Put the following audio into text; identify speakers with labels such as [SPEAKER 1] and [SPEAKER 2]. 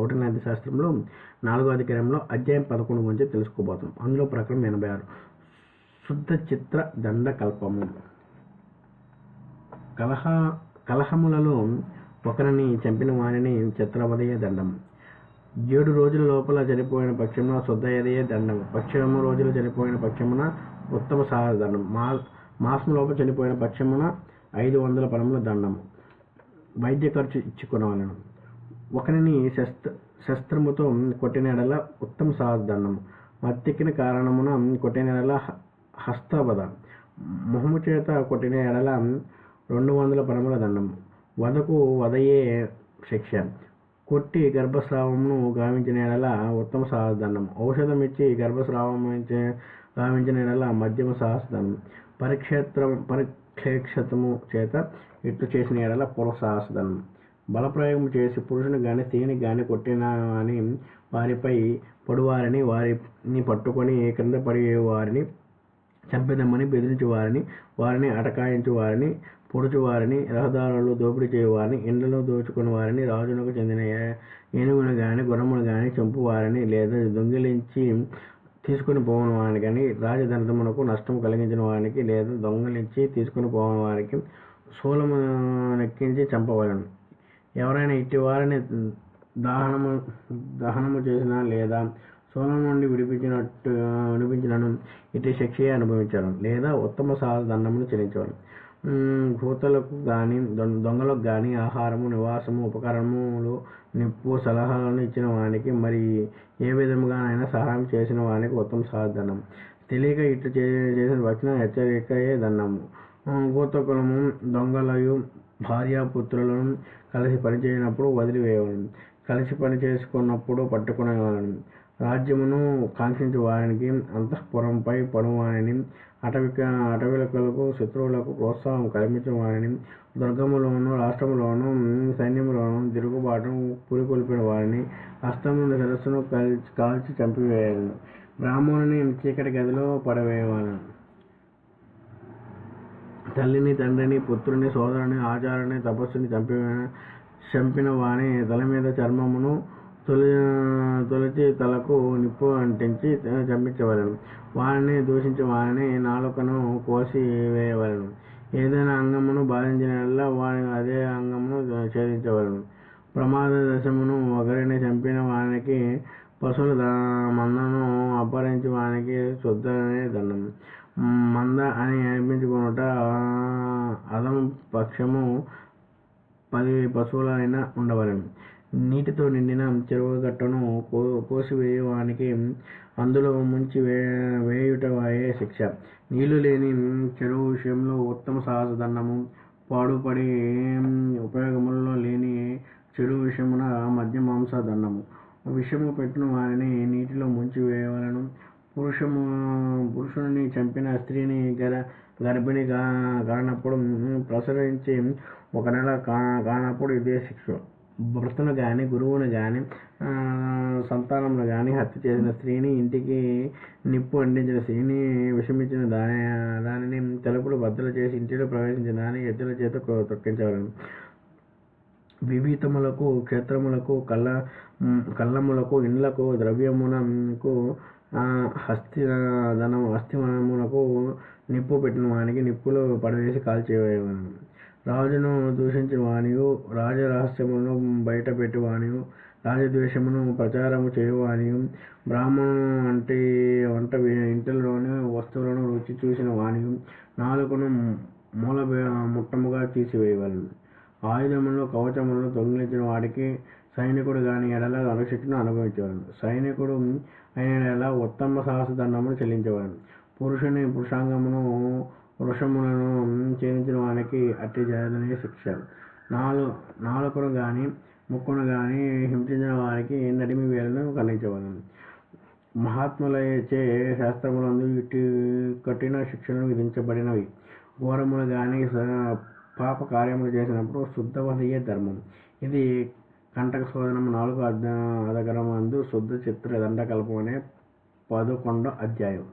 [SPEAKER 1] కౌటిల్య శాస్త్రంలో నాలుగో అధికారంలో అధ్యాయం పదకొండు గురించి తెలుసుకోబోతున్నాం. అందులో ప్రకారం ఎనభై ఆరు. శుద్ధ చిత్ర దండ కల్పము. కలహ కలహములలో ఒకరిని చంపిన వారిని చిత్రవదయ దండం ఏడు రోజుల లోపల చనిపోయిన పక్షమున శుద్ధయదయే దండం పక్షము రోజులు చనిపోయిన పక్షమున ఉత్తమ సహాయ దండం మా మాసం లోపల చనిపోయిన పక్షమున ఐదు వందల పరముల దండం వైద్య ఖర్చు ఇచ్చుకునవలను ఒకరిని శస్త్ర శస్త్రముతో కొట్టిన ఎడల ఉత్తమ సహదండం మత్తెక్కిన కారణమున కొట్టినడల హస్తవద మొహము చేత కొట్టిన ఎడల రెండు వందల పరముల దండం. వదకు వదయే శిక్ష. కొట్టి గర్భస్రావమును గావించిన ఎడల ఉత్తమ సహస్దండం ఔషధం ఇచ్చి గర్భస్రావం గావించిన ఎడల మధ్యమ సహస్రదండం పరిక్షేత్రం పరిక్షేక్షతము చేత ఇట్లు చేసిన ఎడల పూర్వ సహస్రదండం బలప్రయోగం చేసి పురుషుని గాని స్త్రీని గాని కొట్టిన అని వారిపై పడువారిని వారిని పట్టుకొని క్రింద పడి వారిని చంపేదమ్మని బెదిరించు వారిని వారిని అటకాయించు వారిని పొడుచు వారిని రహదారులు దోపిడీ చేయవారిని ఇండ్లలో దోచుకుని వారిని రాజునకు చెందిన ఏనుగును గాని గుర్రమును గాని చంపు వారిని లేదా దొంగిలించి తీసుకుని పోవని వారిని కానీ రాజధనమునకు నష్టం కలిగించిన వారికి లేదా దొంగలించి తీసుకుని పోవని వారికి శూలము నెక్కించి చంపవలను. ఎవరైనా ఇట్టి వారిని దహనము దహనము చేసిన లేదా సోలం నుండి విడిపించినట్టు విడిపించినను ఇటు శిక్షయే అనుభవించడం లేదా ఉత్తమ సాహస దండమును చెల్లించడం కూతలకు కానీ దొంగలకు కానీ ఆహారము నివాసము ఉపకరణములు నిప్పు సలహాలను ఇచ్చిన వానికి మరి ఏ విధముగానైనా సహాయం చేసిన వానికి ఉత్తమ సాహస దండం తెలియక ఇట్లు చే చేసిన వచ్చిన హెచ్చరికయే దండము. గోతకులము దొంగలయు భార్యాపుత్రులను కలిసి పనిచేయనప్పుడు వదిలివేయవలను. కలిసి పని చేసుకున్నప్పుడు పట్టుకునేవాళ్ళను రాజ్యమును కాంక్షించు వారికి అంతఃపురంపై పడువారిని అటవిక అటవిలకులకు శత్రువులకు ప్రోత్సాహం కల్పించే వారిని దుర్గములోను రాష్ట్రములోను సైన్యములోను తిరుగుబాటు పురికొల్పిన వారిని హస్తం నుండి శిరస్సును కాల్చి చంపివేయాలి బ్రాహ్మణుని చీకటి గదిలో పడవేయవాలను. తల్లిని తండ్రిని పుత్రుని సోదరుని ఆచారాన్ని తపస్సుని చంపి చంపిన వాని తల మీద చర్మమును తొలి తొలిచి తలకు నిప్పు అంటించి చంపించవలను. వారిని దూషించి వారిని నాలుకను కోసి వేయవలను ఏదైనా అంగమును బాధించిన వారి అదే అంగమును ఛేదించవలను. ప్రమాద దశమును ఒకరిని చంపిన వానికి పశువుల మందను అపహరించి వానికి శుద్ధనే దండం మంద అని అనిపించి అదం పక్షము పది పశువులైనా ఉండవలెను. నీటితో నిండిన చెరువు గట్టును కో కోసివేయవానికి అందులో ముంచి వే వేయుటవాయే శిక్ష. నీళ్ళు లేని చెరువు విషయంలో ఉత్తమ సాహస దండము పాడుపడి ఉపయోగములలో లేని చెరువు విషయమున మధ్య మాంస దండము. విషము పెట్టిన వారిని నీటిలో ముంచి వేయవలను. పురుషము పురుషుని చంపిన స్త్రీని గర గర్భిణి కా కానప్పుడు ప్రసరించి ఒక నెల కా కానప్పుడు ఇదే శిక్ష. భర్తను కానీ గురువును కానీ సంతానమును కానీ హత్య చేసిన స్త్రీని ఇంటికి నిప్పు అంటించిన స్త్రీని విషమించిన దాని దానిని తలుపులు బద్దలు చేసి ఇంటిలో ప్రవేశించిన దాన్ని ఎద్దుల చేత తొక్కించవలను. వివిధములకు క్షేత్రములకు కళ్ళ కళ్ళములకు ఇండ్లకు ద్రవ్యమునకు హస్తి ధనం హస్తిమనములకు నిప్పు పెట్టిన వానికి నిప్పులు పడవేసి కాల్చివేయవలను రాజును దూషించిన వానియు రాజ రహస్యములను బయట పెట్టి వానియు రాజద్వేషమును ప్రచారము చేయువానియు బ్రాహ్మణును అంటే వంట ఇంటిలోని వస్తువులను రుచి చూసిన వానియు నాలుకను మూల ముట్టముగా తీసివేయవలను. ఆయుధములను కవచములను దొంగిలించిన వాడికి సైనికుడు కాని ఎడల నరశిక్షను అనుభవించేవాడు. సైనికుడు అయిన ఎడల ఉత్తమ సాహస దండమును చెల్లించేవాడు. పురుషుని పురుషాంగమును వృషములను ఛేదించిన వానికి అట్టి జరదనే శిక్ష. నాలు నాలుకను కానీ ముక్కును కానీ హింసించిన వారికి నడిమి వేలను ఖండించేవాడు మహాత్ములచే శాస్త్రములందు ఇటు కఠిన శిక్షలు విధించబడినవి. ఘోరములు కానీ స- పాప కార్యములు చేసినప్పుడు శుద్ధవదయే ధర్మం. ఇది కంటక శోధనం నాలుగు అధ్యా అధగరమందు శుద్ధ చిత్ర దండకల్పమనే పదకొండో అధ్యాయం.